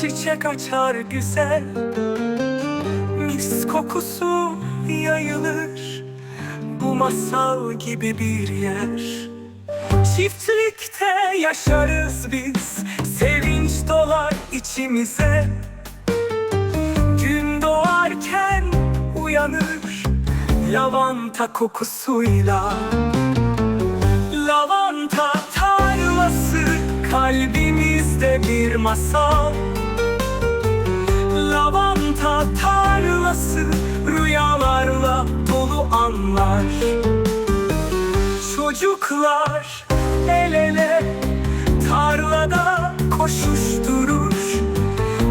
çiçek açar güzel. Mis kokusu yayılır Bu masal gibi bir yer. Çiftlikte yaşarız biz Sevinç dolar içimize. Gün doğarken uyanır Lavanta kokusuyla bir masal. Lavanta tarlası Rüyalarla dolu anlar. Çocuklar el ele Tarlada koşuşturur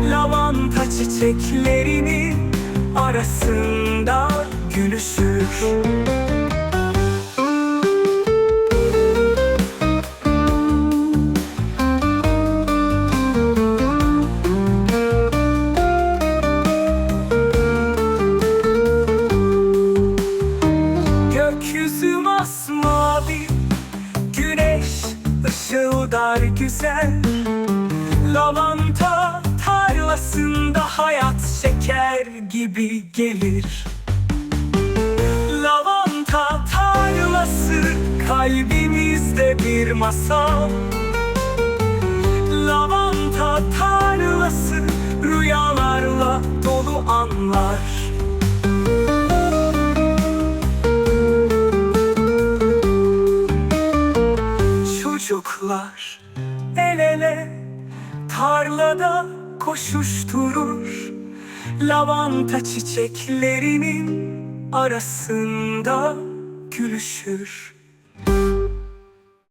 Lavanta çiçeklerinin arasında gülüşür masmavi Güneş ışıldar güzel. Lavanta tarlasında hayat şeker gibi gelir. Lavanta tarlası kalbimizde bir masal. Lavanta tarlası rüyalarla dolu anlar Çocuklar el ele tarlada koşuşturur Lavanta çiçeklerinin arasında gülüşür